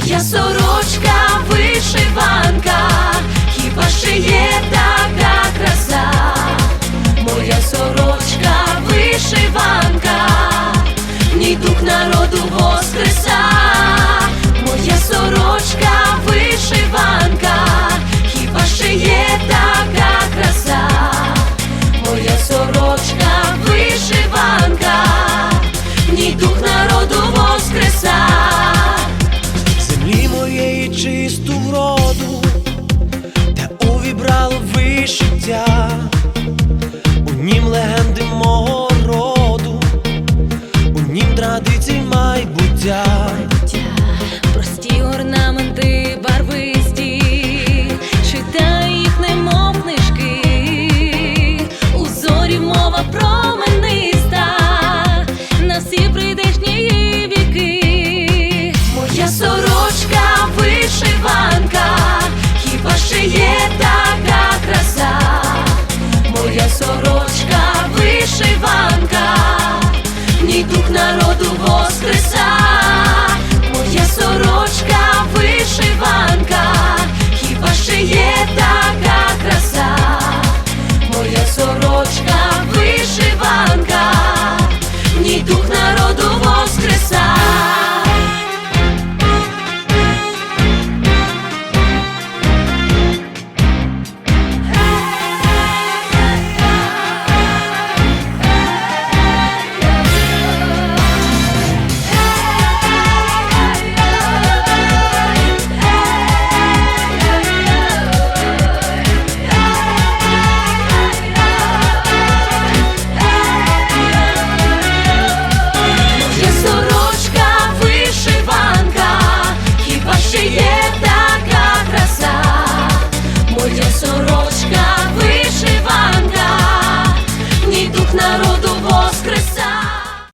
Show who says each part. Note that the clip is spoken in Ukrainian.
Speaker 1: Моя сорочка вишиванка,
Speaker 2: вроду, та увібрало вишиття,
Speaker 1: прийдешні